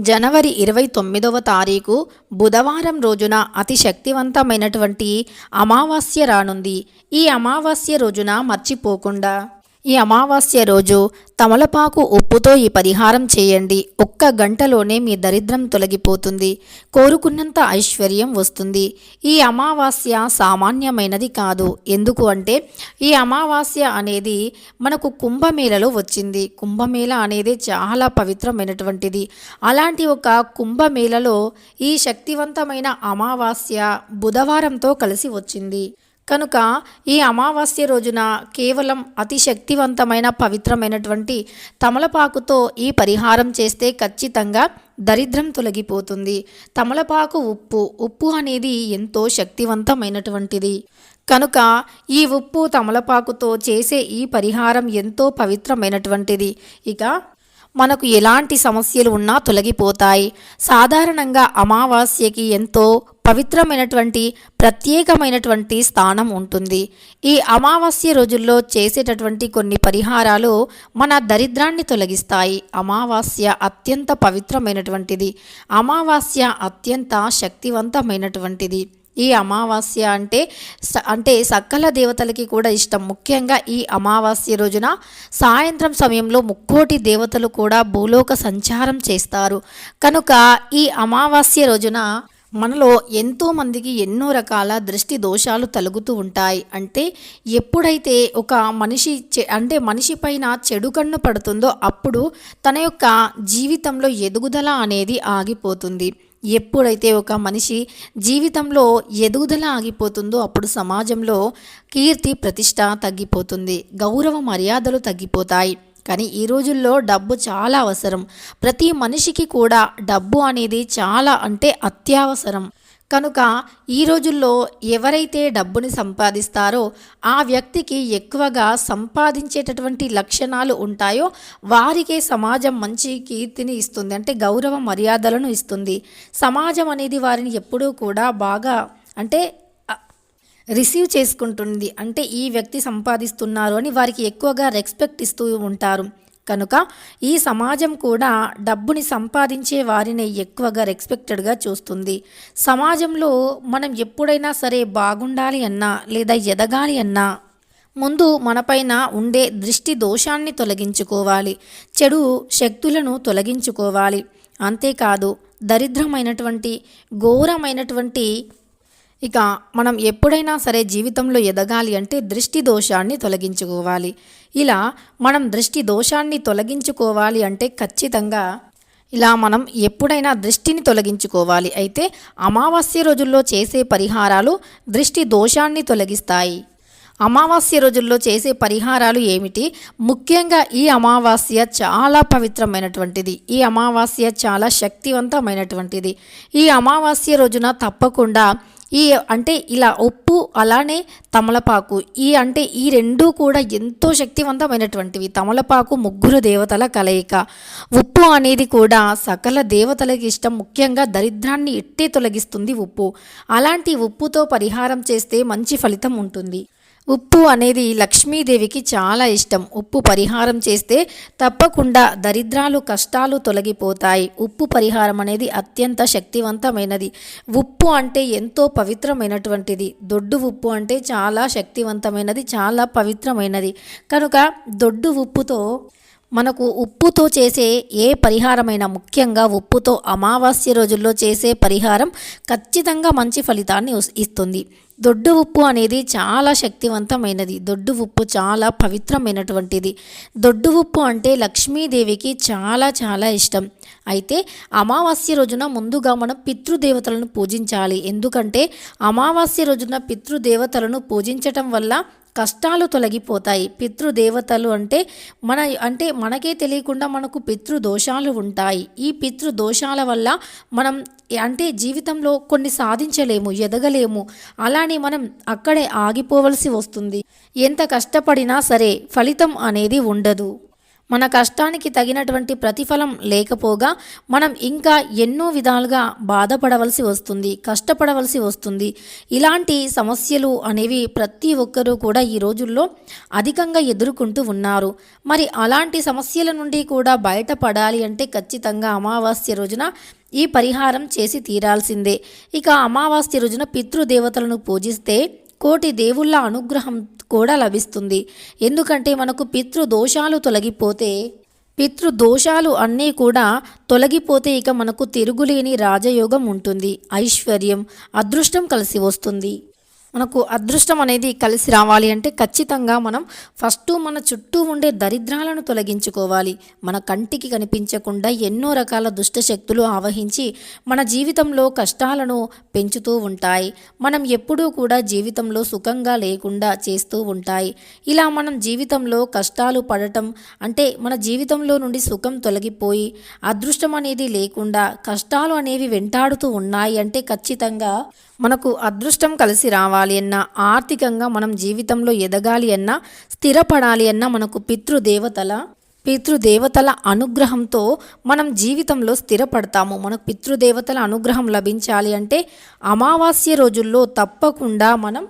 జనవరి ఇరవై తొమ్మిదవ తారీఖు బుధవారం రోజున అతి శక్తివంతమైనటువంటి అమావాస్య రానుంది. ఈ అమావాస్య రోజున మర్చిపోకుండా ఈ అమావాస్య రోజు తమలపాకు ఉప్పుతో ఈ పరిహారం చేయండి. ఒక్క గంటలోనే మీ దరిద్రం తొలగిపోతుంది. కోరుకున్నంత ఐశ్వర్యం వస్తుంది. ఈ అమావాస్య సామాన్యమైనది కాదు. ఎందుకు అంటే ఈ అమావాస్య అనేది మనకు కుంభమేళలో వచ్చింది. కుంభమేళ అనేది చాలా పవిత్రమైనటువంటిది. అలాంటి ఒక కుంభమేళలో ఈ శక్తివంతమైన అమావాస్య బుధవారంతో కలిసి వచ్చింది. కనుక ఈ అమావాస్య రోజున కేవలం అతి శక్తివంతమైన పవిత్రమైనటువంటి తమలపాకుతో ఈ పరిహారం చేస్తే ఖచ్చితంగా దరిద్రం తొలగిపోతుంది. తమలపాకు ఉప్పు ఉప్పు అనేది ఎంతో శక్తివంతమైనటువంటిది. కనుక ఈ ఉప్పు తమలపాకుతో చేసే ఈ పరిహారం ఎంతో పవిత్రమైనటువంటిది. ఇక మనకు ఎలాంటి సమస్యలు ఉన్నా తొలగిపోతాయి. సాధారణంగా అమావాస్యకి ఎంతో పవిత్రమైనటువంటి ప్రత్యేకమైనటువంటి స్థానం ఉంటుంది. ఈ అమావాస్య రోజుల్లో చేసేటటువంటి కొన్ని పరిహారాలు మన దరిద్రాన్ని తొలగిస్తాయి. అమావాస్య అత్యంత పవిత్రమైనటువంటిది. అమావాస్య అత్యంత శక్తివంతమైనటువంటిది. ఈ అమావాస్య అంటే స- అంటే సకల దేవతలకి కూడా ఇష్టం. ముఖ్యంగా ఈ అమావాస్య రోజున సాయంత్రం సమయంలో ముక్కోటి దేవతలు కూడా భూలోక సంచారం చేస్తారు. కనుక ఈ అమావాస్య రోజున మనలో ఎంతోమందికి ఎన్నో రకాల దృష్టి దోషాలు తలుగుతూ ఉంటాయి. అంటే ఎప్పుడైతే ఒక మనిషి చె- అంటే మనిషి పైన చెడు కన్ను పడుతుందో అప్పుడు తన యొక్క జీవితంలో ఎదుగుదల అనేది ఆగిపోతుంది. ఎప్పుడైతే ఒక మనిషి జీవితంలో ఎదుగుదల ఆగిపోతుందో అప్పుడు సమాజంలో కీర్తి ప్రతిష్ట తగ్గిపోతుంది గౌరవ మర్యాదలు తగ్గిపోతాయి. కానీ ఈ రోజుల్లో డబ్బు చాలా అవసరం. ప్రతి మనిషికి కూడా డబ్బు అనేది చాలా అంటే అత్యవసరం. కనుక ఈ రోజుల్లో ఎవరైతే డబ్బుని సంపాదిస్తారో ఆ వ్యక్తికి ఎక్కువగా సంపాదించేటటువంటి లక్షణాలు ఉంటాయో వారికే సమాజం మంచి కీర్తిని ఇస్తుంది. అంటే గౌరవ మర్యాదలను ఇస్తుంది. సమాజం అనేది వారిని ఎప్పుడూ కూడా బాగా అంటే రిసీవ్ చేసుకుంటుంది. అంటే ఈ వ్యక్తి సంపాదిస్తున్నారు అని వారికి ఎక్కువగా రెస్పెక్ట్ ఇస్తూ ఉంటారు. కనుక ఈ సమాజం కూడా డబ్బుని సంపాదించే వారిని ఎక్కువగా రెస్పెక్టెడ్గా చూస్తుంది. సమాజంలో మనం ఎప్పుడైనా సరే బాగుండాలి అన్నా లేదా ఎదగాలి అన్నా ముందు మనపైన ఉండే దృష్టి దోషాన్ని తొలగించుకోవాలి. చెడు శక్తులను తొలగించుకోవాలి. అంతేకాదు దరిద్రమైనటువంటి ఘోరమైనటువంటి ఇక మనం ఎప్పుడైనా సరే జీవితంలో ఎదగాలి అంటే దృష్టి దోషాన్ని తొలగించుకోవాలి. ఇలా మనం దృష్టి దోషాన్ని తొలగించుకోవాలి అంటే ఖచ్చితంగా ఇలా మనం ఎప్పుడైనా దృష్టిని తొలగించుకోవాలి. అయితే అమావాస్య రోజుల్లో చేసే పరిహారాలు దృష్టి దోషాన్ని తొలగిస్తాయి. అమావాస్య రోజుల్లో చేసే పరిహారాలు ఏమిటి? ముఖ్యంగా ఈ అమావాస్య చాలా పవిత్రమైనటువంటిది. ఈ అమావాస్య చాలా శక్తివంతమైనటువంటిది. ఈ అమావాస్య రోజున తప్పకుండా ఈ అంటే ఇలా ఉప్పు అలానే తమలపాకు. ఈ అంటే ఈ రెండూ కూడా ఎంతో శక్తివంతమైనటువంటివి. తమలపాకు ముగ్గురు దేవతల కలయిక. ఉప్పు అనేది కూడా సకల దేవతలకు ఇష్టం. ముఖ్యంగా దరిద్రాన్ని ఎట్టే తొలగిస్తుంది ఉప్పు. అలాంటి ఉప్పుతో పరిహారం చేస్తే మంచి ఫలితం ఉంటుంది. ఉప్పు అనేది లక్ష్మీదేవికి చాలా ఇష్టం. ఉప్పు పరిహారం చేస్తే తప్పకుండా దరిద్రాలు కష్టాలు తొలగిపోతాయి. ఉప్పు పరిహారం అనేది అత్యంత శక్తివంతమైనది. ఉప్పు అంటే ఎంతో పవిత్రమైనటువంటిది. దొడ్డు ఉప్పు అంటే చాలా శక్తివంతమైనది చాలా పవిత్రమైనది. కనుక దొడ్డు ఉప్పుతో మనకు ఉప్పుతో చేసే ఏ పరిహారమైనా ముఖ్యంగా ఉప్పుతో అమావాస్య రోజుల్లో చేసే పరిహారం ఖచ్చితంగా మంచి ఫలితాన్ని ఇస్తుంది. దొడ్డు ఉప్పు అనేది చాలా శక్తివంతమైనది. దొడ్డు ఉప్పు చాలా పవిత్రమైనటువంటిది. దొడ్డు ఉప్పు అంటే లక్ష్మీదేవికి చాలా చాలా ఇష్టం. అయితే అమావాస్య రోజున ముందుగా మనం పితృదేవతలను పూజించాలి. ఎందుకంటే అమావాస్య రోజున పితృదేవతలను పూజించటం వల్ల కష్టాలు తొలగిపోతాయి. పితృదేవతలు అంటే మన అంటే మనకే తెలియకుండా మనకు పితృదోషాలు ఉంటాయి. ఈ పితృదోషాల వల్ల మనం అంటే జీవితంలో కొన్ని సాధించలేము ఎదగలేము. అలానే మనం అక్కడే ఆగిపోవలసి వస్తుంది. ఎంత కష్టపడినా సరే ఫలితం అనేది ఉండదు. మన కష్టానికి తగినటువంటి ప్రతిఫలం లేకపోగా మనం ఇంకా ఎన్నో విధాలుగా బాధపడవలసి వస్తుంది కష్టపడవలసి వస్తుంది. ఇలాంటి సమస్యలు అనేవి ప్రతి ఒక్కరూ కూడా ఈ రోజుల్లో అధికంగా ఎదుర్కొంటూ ఉన్నారు. మరి అలాంటి సమస్యల నుండి కూడా బయటపడాలి అంటే ఖచ్చితంగా అమావాస్య రోజున ఈ పరిహారం చేసి తీరాల్సిందే. ఇక అమావాస్య రోజున పితృదేవతలను పూజిస్తే కోటి దేవుళ్ళ అనుగ్రహం కూడా లభిస్తుంది. ఎందుకంటే మనకు పితృదోషాలు తొలగిపోతే పితృదోషాలు అన్నీ కూడా తొలగిపోతే ఇక మనకు తిరుగులేని రాజయోగం ఉంటుంది. ఐశ్వర్యం అదృష్టం కలిసి వస్తుంది. మనకు అదృష్టం అనేది కలిసి రావాలి అంటే ఖచ్చితంగా మనం ఫస్ట్ మన చుట్టూ ఉండే దరిద్రాలను తొలగించుకోవాలి. మన కంటికి కనిపించకుండా ఎన్నో రకాల దుష్ట శక్తులు ఆవహించి మన జీవితంలో కష్టాలను పెంచుతూ ఉంటాయి. మనం ఎప్పుడూ కూడా జీవితంలో సుఖంగా లేకుండా చేస్తూ ఉంటాయి. ఇలా మనం జీవితంలో కష్టాలు పడటం అంటే మన జీవితంలో నుండి సుఖం తొలగిపోయి అదృష్టం అనేది లేకుండా కష్టాలు అనేవి వెంటాడుతూ ఉన్నాయి అంటే ఖచ్చితంగా మనకు అదృష్టం కలిసి రావాలి. అన్నా ఆర్థికంగా మనం జీవితంలో ఎదగాలి అన్నా స్థిరపడాలి అన్నా మనకు పితృదేవతల పితృదేవతల అనుగ్రహంతో మనం జీవితంలో స్థిరపడతాము. మనకు పితృదేవతల అనుగ్రహం లభించాలి అంటే అమావాస్య రోజుల్లో తప్పకుండా మనం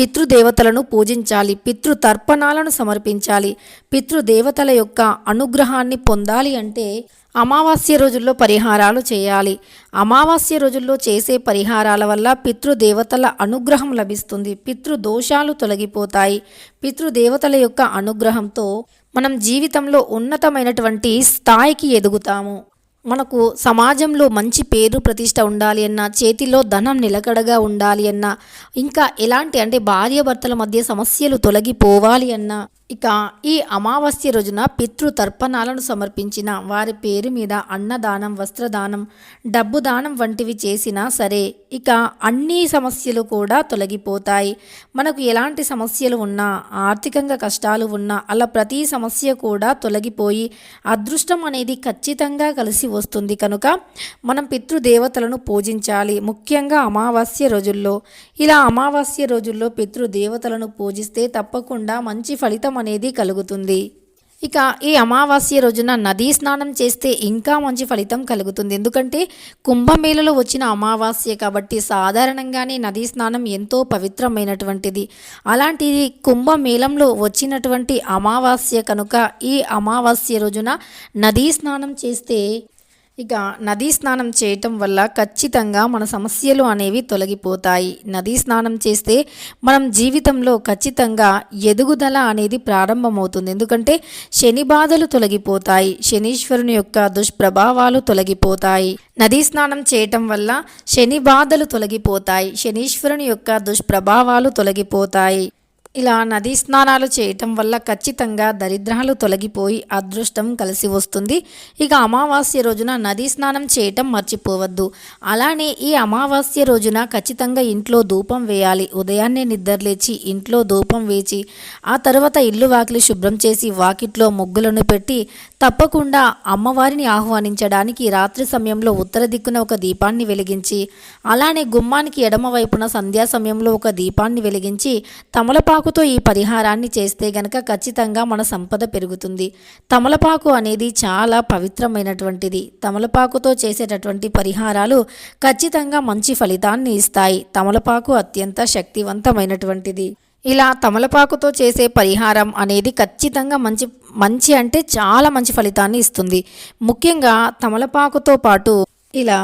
పితృదేవతలను పూజించాలి పితృతర్పణాలను సమర్పించాలి. పితృదేవతల యొక్క అనుగ్రహాన్ని పొందాలి అంటే అమావాస్య రోజుల్లో పరిహారాలు చేయాలి. అమావాస్య రోజుల్లో చేసే పరిహారాల వల్ల పితృదేవతల అనుగ్రహం లభిస్తుంది. పితృదోషాలు తొలగిపోతాయి. పితృదేవతల యొక్క అనుగ్రహంతో మనం జీవితంలో ఉన్నతమైనటువంటి స్థాయికి ఎదుగుతాము. మనకు సమాజంలో మంచి పేరు ప్రతిష్ట ఉండాలి అన్న చేతిలో ధనం నిలకడగా ఉండాలి అన్నా ఇంకా ఎలాంటి అంటే భార్యాభర్తల మధ్య సమస్యలు తొలగిపోవాలి అన్నా ఇక ఈ అమావాస్య రోజున పితృతర్పణాలను సమర్పించిన వారి పేరు మీద అన్నదానం వస్త్రదానం డబ్బు దానం వంటివి చేసినా సరే ఇక అన్ని సమస్యలు కూడా తొలగిపోతాయి. మనకు ఎలాంటి సమస్యలు ఉన్నా ఆర్థికంగా కష్టాలు ఉన్నా అలా ప్రతి సమస్య కూడా తొలగిపోయి అదృష్టం అనేది ఖచ్చితంగా కలిసి వస్తుంది. కనుక మనం పితృదేవతలను పూజించాలి. ముఖ్యంగా అమావాస్య రోజుల్లో ఇలా అమావాస్య రోజుల్లో పితృదేవతలను పూజిస్తే తప్పకుండా మంచి ఫలితం అనేది కలుగుతుంది. ఇక ఈ అమావాస్య రోజున నదీ స్నానం చేస్తే ఇంకా మంచి ఫలితం కలుగుతుంది. ఎందుకంటే కుంభమేళలో వచ్చిన అమావాస్య కాబట్టి సాధారణంగానే నదీ స్నానం ఎంతో పవిత్రమైనటువంటిది. అలాంటిది కుంభమేళంలో వచ్చినటువంటి అమావాస్య కనుక ఈ అమావాస్య రోజున నదీ స్నానం చేస్తే ఇక నదీ స్నానం చేయటం వల్ల ఖచ్చితంగా మన సమస్యలు అనేవి తొలగిపోతాయి. నదీ స్నానం చేస్తే మనం జీవితంలో ఖచ్చితంగా ఎదుగుదల అనేది ప్రారంభమవుతుంది. ఎందుకంటే శని బాధలు తొలగిపోతాయి. శనీశ్వరుని యొక్క దుష్ప్రభావాలు తొలగిపోతాయి. నదీ స్నానం చేయటం వల్ల శని బాధలు తొలగిపోతాయి. శనీశ్వరుని యొక్క దుష్ప్రభావాలు తొలగిపోతాయి. ఇలా నదీ స్నానాలు చేయటం వల్ల ఖచ్చితంగా దరిద్రాలు తొలగిపోయి అదృష్టం కలిసి వస్తుంది. ఇక అమావాస్య రోజున నదీ స్నానం చేయటం మర్చిపోవద్దు. అలానే ఈ అమావాస్య రోజున ఖచ్చితంగా ఇంట్లో ధూపం వేయాలి. ఉదయాన్నే నిద్రలేచి ఇంట్లో ధూపం వేచి ఆ తర్వాత ఇల్లు వాకిలి శుభ్రం చేసి వాకిట్లో ముగ్గులను పెట్టి తప్పకుండా అమ్మవారిని ఆహ్వానించడానికి రాత్రి సమయంలో ఉత్తర దిక్కున ఒక దీపాన్ని వెలిగించి అలానే గుమ్మానికి ఎడమ వైపున సంధ్యా సమయంలో ఒక దీపాన్ని వెలిగించి తమలపాకుతో ఈ పరిహారాన్ని చేస్తే గనక ఖచ్చితంగా మన సంపద పెరుగుతుంది. తమలపాకు అనేది చాలా పవిత్రమైనటువంటిది. తమలపాకుతో చేసేటటువంటి పరిహారాలు ఖచ్చితంగా మంచి ఫలితాన్ని ఇస్తాయి. తమలపాకు అత్యంత శక్తివంతమైనటువంటిది. ఇలా తమలపాకుతో చేసే పరిహారం అనేది ఖచ్చితంగా మంచి మంచి అంటే చాలా మంచి ఫలితాన్ని ఇస్తుంది. ముఖ్యంగా తమలపాకుతో పాటు ఇలా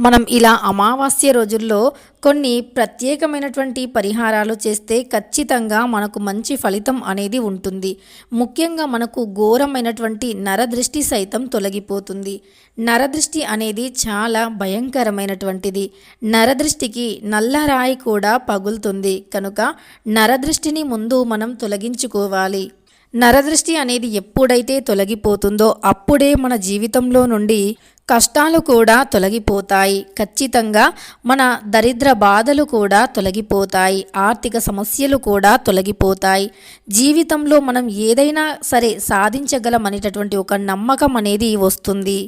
మనం ఇలా అమావాస్య రోజుల్లో కొన్ని ప్రత్యేకమైనటువంటి పరిహారాలు చేస్తే ఖచ్చితంగా మనకు మంచి ఫలితం అనేది ఉంటుంది. ముఖ్యంగా మనకు ఘోరమైనటువంటి నరదృష్టి సైతం తొలగిపోతుంది. నరదృష్టి అనేది చాలా భయంకరమైనటువంటిది. నరదృష్టికి నల్లరాయి కూడా పగులుతుంది. కనుక నరదృష్టిని ముందు మనం తొలగించుకోవాలి. నరదృష్టి అనేది ఎప్పుడైతే తొలగిపోతుందో అప్పుడే మన జీవితంలో నుండి కష్టాలు కూడా తొలగిపోతాయి. ఖచ్చితంగా మన దరిద్ర బాధలు కూడా తొలగిపోతాయి. ఆర్థిక సమస్యలు కూడా తొలగిపోతాయి. జీవితంలో మనం ఏదైనా సరే సాధించగలమనేటటువంటి ఒక నమ్మకం అనేది వస్తుంది.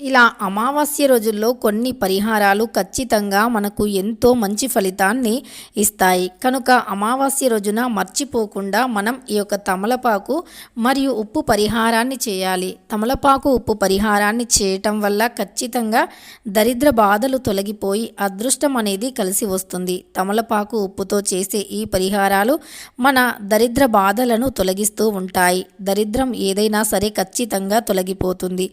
ఇలా అమావాస్య రోజుల్లో కొన్ని పరిహారాలు ఖచ్చితంగా మనకు ఎంతో మంచి ఫలితాన్ని ఇస్తాయి. కనుక అమావాస్య రోజున మర్చిపోకుండా మనం ఈ యొక్క తమలపాకు మరియు ఉప్పు పరిహారాన్ని చేయాలి. తమలపాకు ఉప్పు పరిహారాన్ని చేయటం వల్ల ఖచ్చితంగా దరిద్ర బాధలు తొలగిపోయి అదృష్టం అనేది కలిసి వస్తుంది. తమలపాకు ఉప్పుతో చేసే ఈ పరిహారాలు మన దరిద్ర బాధలను తొలగిస్తూ ఉంటాయి. దరిద్రం ఏదైనా సరే ఖచ్చితంగా తొలగిపోతుంది.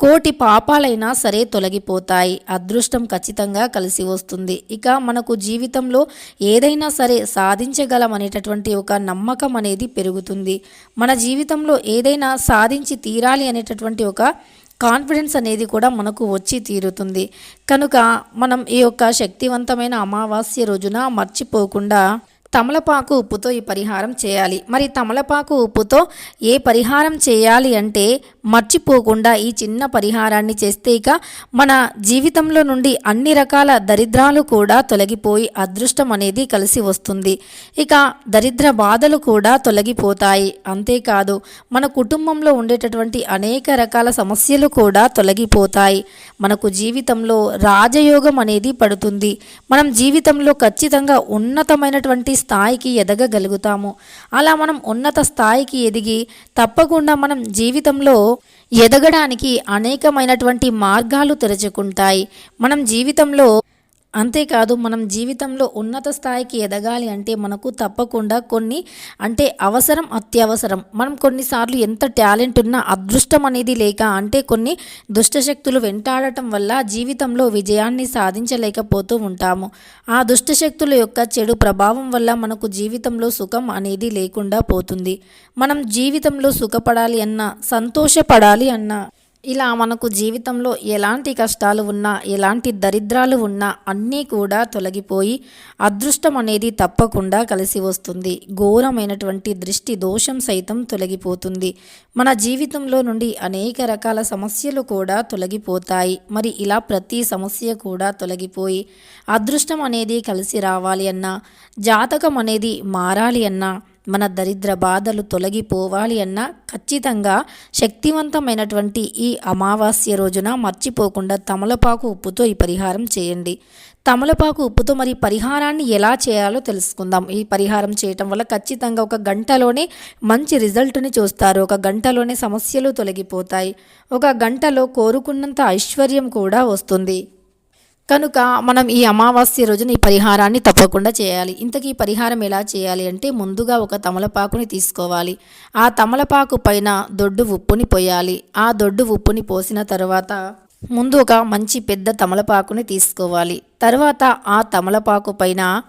కోటి పాపాలైనా సరే తొలగిపోతాయి. అదృష్టం ఖచ్చితంగా కలిసి వస్తుంది. ఇక మనకు జీవితంలో ఏదైనా సరే సాధించగలం అనేటటువంటి ఒక నమ్మకం అనేది పెరుగుతుంది. మన జీవితంలో ఏదైనా సాధించి తీరాలి అనేటటువంటి ఒక కాన్ఫిడెన్స్ అనేది కూడా మనకు వచ్చి తీరుతుంది. కనుక మనం ఈ యొక్క శక్తివంతమైన అమావాస్య రోజున మర్చిపోకుండా తమలపాకు ఉప్పుతో ఈ పరిహారం చేయాలి. మరి తమలపాకు ఉప్పుతో ఏ పరిహారం చేయాలి అంటే మర్చిపోకుండా ఈ చిన్న పరిహారాన్ని చేస్తే ఇక మన జీవితంలో నుండి అన్ని రకాల దరిద్రాలు కూడా తొలగిపోయి అదృష్టం అనేది కలిసి వస్తుంది. ఇక దరిద్ర బాధలు కూడా తొలగిపోతాయి. అంతేకాదు మన కుటుంబంలో ఉండేటటువంటి అనేక రకాల సమస్యలు కూడా తొలగిపోతాయి. మనకు జీవితంలో రాజయోగం అనేది పడుతుంది. మనం జీవితంలో ఖచ్చితంగా ఉన్నతమైనటువంటి స్థాయికి ఎదగగలుగుతాము. అలా మనం ఉన్నత స్థాయికి ఎదిగి తప్పకుండా మనం జీవితంలో ఎదగడానికి అనేకమైనటువంటి మార్గాలు తెరచుకుంటాయి. మనం జీవితంలో అంతేకాదు మనం జీవితంలో ఉన్నత స్థాయికి ఎదగాలి అంటే మనకు తప్పకుండా కొన్ని అంటే అవసరం అత్యవసరం. మనం కొన్నిసార్లు ఎంత టాలెంట్ ఉన్నా అదృష్టం అనేది లేక అంటే కొన్ని దుష్టశక్తులు వెంటాడటం వల్ల జీవితంలో విజయాన్ని సాధించలేకపోతూ ఉంటాము. ఆ దుష్టశక్తుల యొక్క చెడు ప్రభావం వల్ల మనకు జీవితంలో సుఖం అనేది లేకుండా పోతుంది. మనం జీవితంలో సుఖపడాలి అన్నా సంతోషపడాలి అన్నా ఇలా మనకు జీవితంలో ఎలాంటి కష్టాలు ఉన్నా ఎలాంటి దరిద్రాలు ఉన్నా అన్నీ కూడా తొలగిపోయి అదృష్టం అనేది తప్పకుండా కలిసి వస్తుంది. ఘోరమైనటువంటి దృష్టి దోషం సైతం తొలగిపోతుంది. మన జీవితంలో నుండి అనేక రకాల సమస్యలు కూడా తొలగిపోతాయి. మరి ఇలా ప్రతి సమస్య కూడా తొలగిపోయి అదృష్టం అనేది కలిసి రావాలి అన్నా జాతకం అనేది మారాలి అన్నా మన దరిద్ర బాధలు తొలగిపోవాలి అన్నా ఖచ్చితంగా శక్తివంతమైనటువంటి ఈ అమావాస్య రోజున మర్చిపోకుండా తమలపాకు ఉప్పుతో ఈ పరిహారం చేయండి. తమలపాకు ఉప్పుతో మరి పరిహారాన్ని ఎలా చేయాలో తెలుసుకుందాం. ఈ పరిహారం చేయటం వల్ల ఖచ్చితంగా ఒక గంటలోనే మంచి రిజల్ట్ని చూస్తారు. ఒక గంటలోనే సమస్యలు తొలగిపోతాయి. ఒక గంటలో కోరుకున్నంత ఐశ్వర్యం కూడా వస్తుంది. కనుక మనం ఈ అమావాస్య రోజున ఈ పరిహారాన్ని తప్పకుండా చేయాలి. ఇంతకీ ఈ పరిహారం ఎలా చేయాలి అంటే ముందుగా ఒక తమలపాకుని తీసుకోవాలి. ఆ తమలపాకు పైన దొడ్డు ఉప్పుని పోయాలి. ఆ దొడ్డు ఉప్పుని పోసిన తర్వాత ముందు ఒక మంచి పెద్ద తమలపాకుని తీసుకోవాలి. తర్వాత ఆ తమలపాకు పైన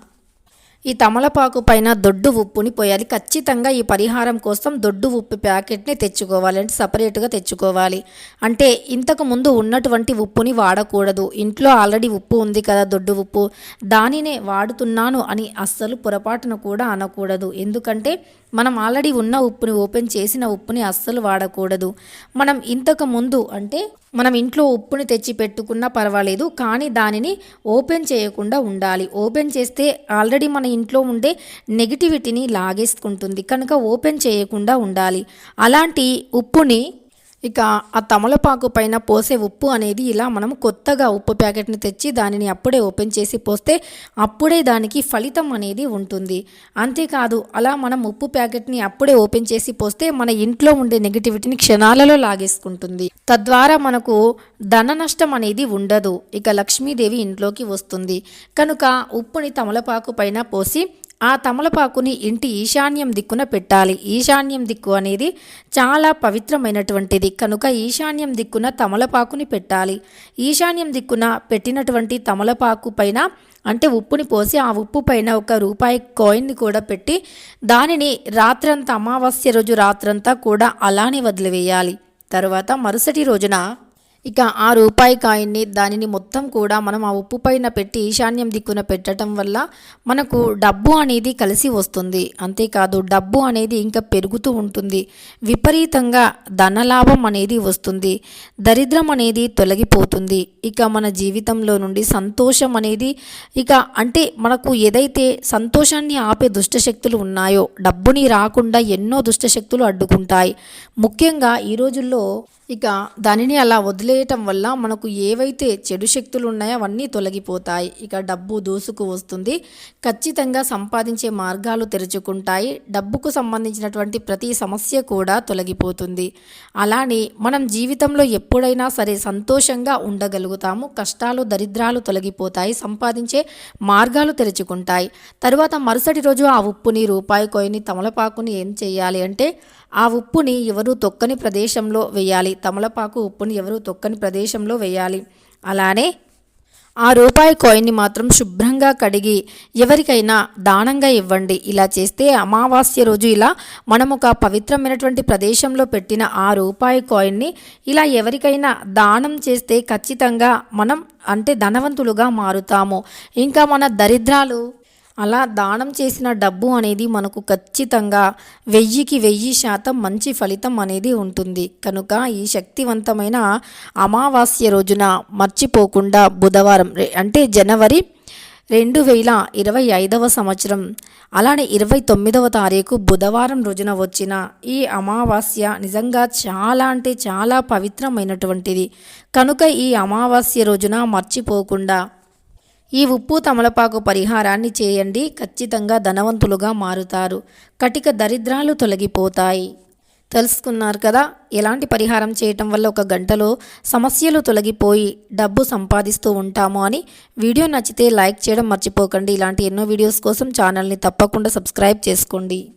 ఈ తమలపాకు పైన దొడ్డు ఉప్పుని పోయాలి. ఖచ్చితంగా ఈ పరిహారం కోసం దొడ్డు ఉప్పు ప్యాకెట్ని తెచ్చుకోవాలి అంటే సపరేట్గా తెచ్చుకోవాలి. అంటే ఇంతకు ముందు ఉన్నటువంటి ఉప్పుని వాడకూడదు. ఇంట్లో ఆల్రెడీ ఉప్పు ఉంది కదా దొడ్డు ఉప్పు. దానినే వాడుతున్నాను అని అస్సలు పొరపాటున కూడా అనకూడదు. ఎందుకంటే మనం ఆల్రెడీ ఉన్న ఉప్పుని ఓపెన్ చేసిన ఉప్పుని అస్సలు వాడకూడదు. మనం ఇంతకు ముందు అంటే మనం ఇంట్లో ఉప్పుని తెచ్చి పెట్టుకున్నా పర్వాలేదు కానీ దానిని ఓపెన్ చేయకుండా ఉండాలి. ఓపెన్ చేస్తే ఆల్రెడీ మన ఇంట్లో ఉండే నెగిటివిటీని లాగేసుకుంటుంది. కనుక ఓపెన్ చేయకుండా ఉండాలి. అలాంటి ఉప్పుని ఇక ఆ తమలపాకు పైన పోసే ఉప్పు అనేది ఇలా మనం కొత్తగా ఉప్పు ప్యాకెట్ని తెచ్చి దానిని అప్పుడే ఓపెన్ చేసి పోస్తే అప్పుడే దానికి ఫలితం అనేది ఉంటుంది. అంతేకాదు అలా మనం ఉప్పు ప్యాకెట్ని అప్పుడే ఓపెన్ చేసి పోస్తే మన ఇంట్లో ఉండే నెగిటివిటీని క్షణాలలో లాగేసుకుంటుంది. తద్వారా మనకు ధన నష్టం అనేది ఉండదు. ఇక లక్ష్మీదేవి ఇంట్లోకి వస్తుంది. కనుక ఉప్పుని తమలపాకు పైన పోసి ఆ తమలపాకుని ఇంటి ఈశాన్యం దిక్కున పెట్టాలి. ఈశాన్యం దిక్కు అనేది చాలా పవిత్రమైనటువంటిది. కనుక ఈశాన్యం దిక్కున తమలపాకుని పెట్టాలి. ఈశాన్యం దిక్కున పెట్టినటువంటి తమలపాకు పైన అంటే ఉప్పుని పోసి ఆ ఉప్పు పైన ఒక రూపాయి కాయిన్ని కూడా పెట్టి దానిని రాత్రంతా అమావాస్య రోజు రాత్రంతా కూడా అలానే వదిలివేయాలి. తరువాత మరుసటి రోజున ఇక ఆ రూపాయి కాయిన్ని దానిని మొత్తం కూడా మనం ఆ ఉప్పు పైన పెట్టి ఈశాన్యం దిక్కున పెట్టడం వల్ల మనకు డబ్బు అనేది కలిసి వస్తుంది. అంతేకాదు డబ్బు అనేది ఇంకా పెరుగుతూ ఉంటుంది. విపరీతంగా ధనలాభం అనేది వస్తుంది. దరిద్రం అనేది తొలగిపోతుంది. ఇక మన జీవితంలో నుండి సంతోషం అనేది ఇక అంటే మనకు ఏదైతే సంతోషాన్ని ఆపే దుష్టశక్తులు ఉన్నాయో డబ్బుని రాకుండా ఎన్నో దుష్టశక్తులు అడ్డుకుంటాయి. ముఖ్యంగా ఈ రోజుల్లో ఇక దానిని అలా వదిలేయటం వల్ల మనకు ఏవైతే చెడు శక్తులు ఉన్నాయో అవన్నీ తొలగిపోతాయి. ఇక డబ్బు దూసుకు వస్తుంది. ఖచ్చితంగా సంపాదించే మార్గాలు తెరుచుకుంటాయి. డబ్బుకు సంబంధించినటువంటి ప్రతి సమస్య కూడా తొలగిపోతుంది. అలానే మనం జీవితంలో ఎప్పుడైనా సరే సంతోషంగా ఉండగలుగుతాము. కష్టాలు దరిద్రాలు తొలగిపోతాయి. సంపాదించే మార్గాలు తెరుచుకుంటాయి. తరువాత మరుసటి రోజు ఆ ఉప్పుని రూపాయి కొయ్యని తమలపాకుని ఏం చేయాలి అంటే ఆ ఉప్పుని ఎవరు తొక్కని ప్రదేశంలో వేయాలి. తమలపాకు ఉప్పుని ఎవరు తొక్కని ప్రదేశంలో వేయాలి. అలానే ఆ రూపాయి కాయిన్ని మాత్రం శుభ్రంగా కడిగి ఎవరికైనా దానంగా ఇవ్వండి. ఇలా చేస్తే అమావాస్య రోజు ఇలా మనం ఒక పవిత్రమైనటువంటి ప్రదేశంలో పెట్టిన ఆ రూపాయి కాయిన్ని ఇలా ఎవరికైనా దానం చేస్తే ఖచ్చితంగా మనం అంటే ధనవంతులుగా మారుతాము. ఇంకా మన దరిద్రాలు అలా దానం చేసిన డబ్బు అనేది మనకు ఖచ్చితంగా వెయ్యికి వెయ్యి శాతం మంచి ఫలితం అనేది ఉంటుంది. కనుక ఈ శక్తివంతమైన అమావాస్య రోజున మర్చిపోకుండా బుధవారం అంటే జనవరి రెండు వేల ఇరవై ఐదవ సంవత్సరం అలానే ఇరవై తొమ్మిదవ తారీఖు బుధవారం రోజున వచ్చిన ఈ అమావాస్య నిజంగా చాలా అంటే చాలా పవిత్రమైనటువంటిది. కనుక ఈ అమావాస్య రోజున మర్చిపోకుండా ఈ ఉప్పు తమలపాకు పరిహారాన్ని చేయండి. ఖచ్చితంగా ధనవంతులుగా మారుతారు. కటిక దరిద్రాలు తొలగిపోతాయి. తెలుసుకున్నారు కదా? ఎలాంటి పరిహారం చేయటం వల్ల ఒక గంటలో సమస్యలు తొలగిపోయి డబ్బు సంపాదిస్తూ ఉంటాము అని వీడియో నచ్చితే లైక్ చేయడం మర్చిపోకండి. ఇలాంటి ఎన్నో వీడియోస్ కోసం ఛానల్ని తప్పకుండా సబ్స్క్రైబ్ చేసుకోండి.